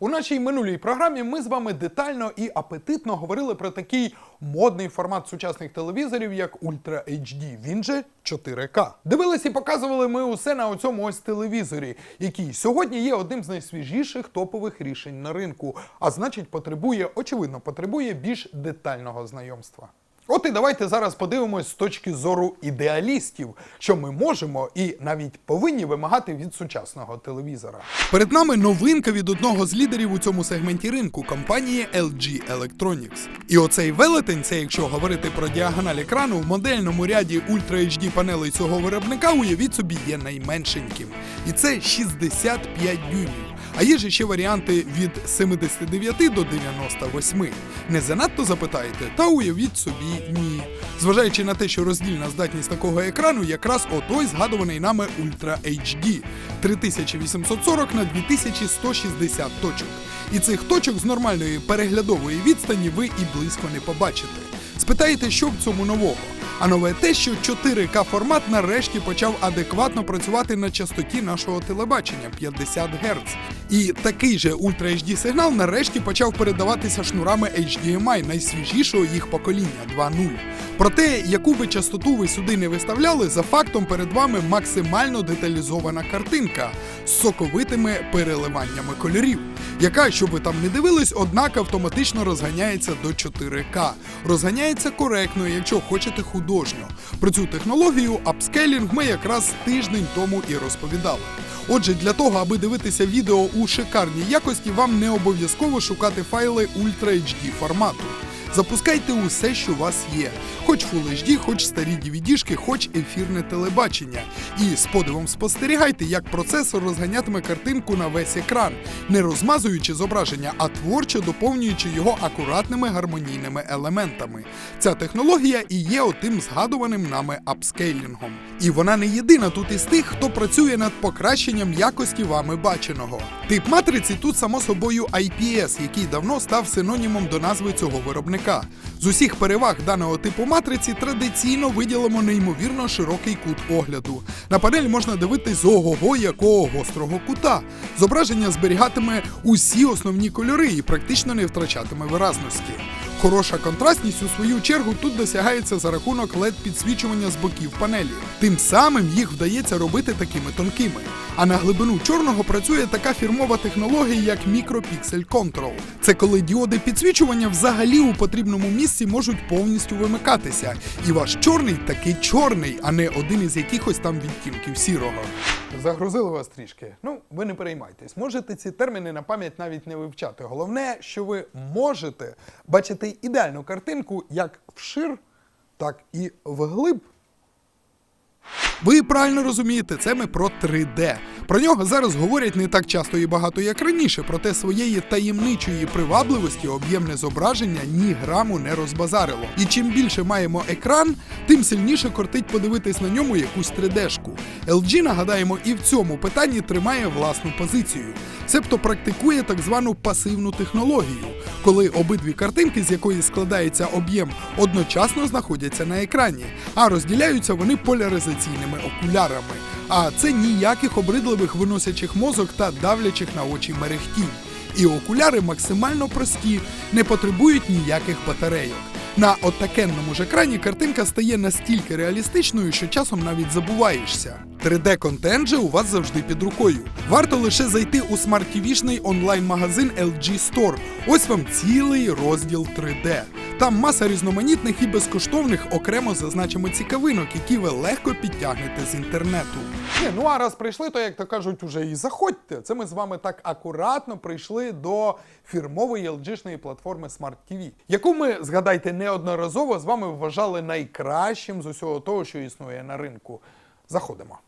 У нашій минулій програмі ми з вами детально і апетитно говорили про такий модний формат сучасних телевізорів, як Ultra HD, він же 4К. Дивились і показували ми усе на оцьому ось телевізорі, який сьогодні є одним з найсвіжіших топових рішень на ринку, а значить, потребує, очевидно, потребує більш детального знайомства. От і давайте зараз подивимось з точки зору ідеалістів, що ми можемо і навіть повинні вимагати від сучасного телевізора. Перед нами новинка від одного з лідерів у цьому сегменті ринку компанії LG Electronics. І оцей велетень, це якщо говорити про діагональ екрану, в модельному ряді Ultra HD панелей цього виробника, уявіть собі, є найменшеньким. І це 65 дюймів. А є ж ще варіанти від 79 до 98. Не занадто запитаєте, та уявіть собі ні. Зважаючи на те, що роздільна здатність такого екрану якраз отой згадуваний нами Ultra HD 3840 на 2160 точок. І цих точок з нормальної переглядової відстані ви і близько не побачите. Спитаєте, що в цьому нового? А нове те, що 4К формат нарешті почав адекватно працювати на частоті нашого телебачення 50 Гц. І такий же Ultra HD сигнал нарешті почав передаватися шнурами HDMI найсвіжішого їх покоління 2.0. Проте, яку би частоту ви сюди не виставляли, за фактом перед вами максимально деталізована картинка з соковитими переливаннями кольорів, яка, щоб ви там не дивились, однак автоматично розганяється до 4К. Розганяється коректно, якщо хочете художньо. Про цю технологію апскейлінг ми якраз тиждень тому і розповідали. Отже, для того, аби дивитися відео у шикарній якості, вам не обов'язково шукати файли Ultra HD формату. Запускайте усе, що у вас є, хоч Full HD, хоч старі DVD-шки, хоч ефірне телебачення. І з подивом спостерігайте, як процесор розганятиме картинку на весь екран, не розмазуючи зображення, а творчо доповнюючи його акуратними гармонійними елементами. Ця технологія і є отим згадуваним нами апскейлінгом. І вона не єдина тут із тих, хто працює над покращенням якості вами баченого. Тип матриці тут само собою IPS, який давно став синонімом до назви цього виробника. З усіх переваг даного типу матриці традиційно виділимо неймовірно широкий кут огляду. На панель можна дивитись з ого-го якого гострого кута. Зображення зберігатиме усі основні кольори і практично не втрачатиме виразності. Хороша контрастність у свою чергу тут досягається за рахунок led підсвічування з боків панелі. Тим самим їх вдається робити такими тонкими. А на глибину чорного працює така фірмова технологія, як Micropixel Control. Це коли діоди підсвічування взагалі у потрібному місці можуть повністю вимикатися. І ваш чорний таки чорний, а не один із якихось там відтінків сірого. Загрузили вас трішки. Ну, ви не переймайтесь. Можете ці терміни на пам'ять навіть не вивчати. Головне, що ви можете бачити ідеальну картинку як вшир, так і вглиб. Ви правильно розумієте, це ми про 3D. Про нього зараз говорять не так часто і багато, як раніше, проте своєї таємничої привабливості об'ємне зображення ні граму не розбазарило. І чим більше маємо екран, тим сильніше кортить подивитись на ньому якусь 3D-шку. LG, нагадаємо, і в цьому питанні тримає власну позицію. Себто практикує так звану пасивну технологію, коли обидві картинки, з якої складається об'єм, одночасно знаходяться на екрані, а розділяються вони поляризаційними окулярами. А це ніяких обридливих виносячих мозок та давлячих на очі мерехтінь. І окуляри максимально прості, не потребують ніяких батарейок. На отакенному ж екрані картинка стає настільки реалістичною, що часом навіть забуваєшся. 3D-контент же у вас завжди під рукою. Варто лише зайти у смарт-тівішний онлайн-магазин LG Store. Ось вам цілий розділ 3D. Там маса різноманітних і безкоштовних окремо зазначимо цікавинок, які ви легко підтягнете з інтернету. Ні, ну а раз прийшли, то як то кажуть, уже і заходьте. Це ми з вами так акуратно прийшли до фірмової LG-шної платформи Smart TV, яку ми, згадайте, неодноразово з вами вважали найкращим з усього того, що існує на ринку. Заходимо.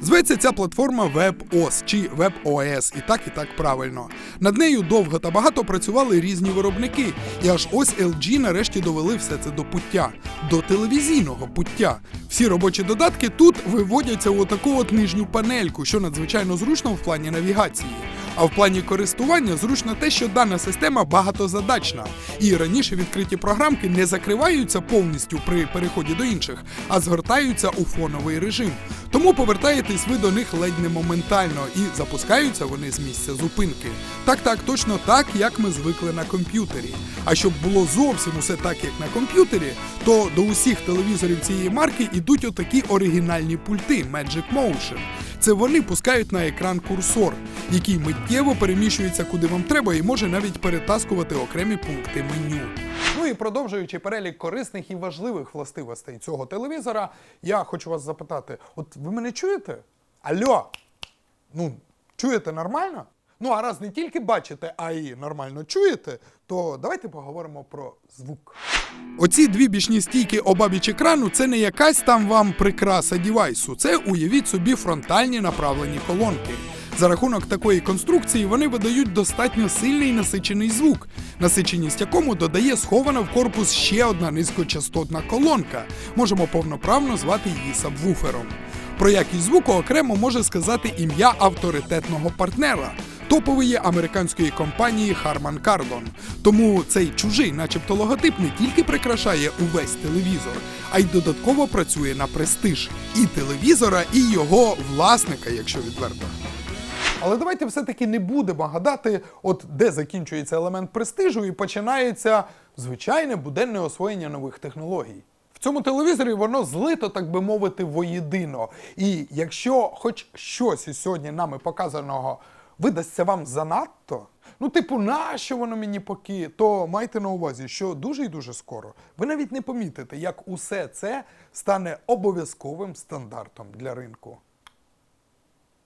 Зветься ця платформа WebOS чи WebOS, і так і так правильно. Над нею довго та багато працювали різні виробники, і аж ось LG нарешті довели все це до пуття, до телевізійного пуття. Всі робочі додатки тут виводяться у таку от нижню панельку, що надзвичайно зручно в плані навігації. А в плані користування зручно те, що дана система багатозадачна, і раніше відкриті програмки не закриваються повністю при переході до інших, а згортаються у фоновий режим. Тому повертаєтесь ви до них ледь не моментально і запускаються вони з місця зупинки. Так, так, точно так, як ми звикли на комп'ютері. А щоб було зовсім усе так, як на комп'ютері, то до усіх телевізорів цієї марки ідуть отакі оригінальні пульти Magic Motion. Це вони пускають на екран курсор, який миттєво переміщується куди вам треба і може навіть перетаскувати окремі пункти меню. Ну і продовжуючи перелік корисних і важливих властивостей цього телевізора, я хочу вас запитати: от ви мене чуєте? Альо? Ну, чуєте нормально? Ну, а раз не тільки бачите, а й нормально чуєте, то давайте поговоримо про звук. Оці дві бічні стійки обабіч екрану це не якась там вам прикраса дівайсу, це уявіть собі фронтальні направлені колонки. За рахунок такої конструкції вони видають достатньо сильний насичений звук, насиченість якому додає схована в корпус ще одна низькочастотна колонка. Можемо повноправно звати її сабвуфером. Про якість звуку окремо може сказати ім'я авторитетного партнера топової американської компанії Harman Kardon. Тому цей чужий, начебто логотип, не тільки прикрашає увесь телевізор, а й додатково працює на престиж і телевізора, і його власника, якщо відверто. Але давайте все-таки не будемо гадати, от де закінчується елемент престижу і починається звичайне буденне освоєння нових технологій. В цьому телевізорі воно злито, так би мовити, воєдино. І якщо хоч щось із сьогодні нами показаного видасться вам занадто, ну, типу, нащо воно мені поки, то майте на увазі, що дуже і дуже скоро. Ви навіть не помітите, як усе це стане обов'язковим стандартом для ринку.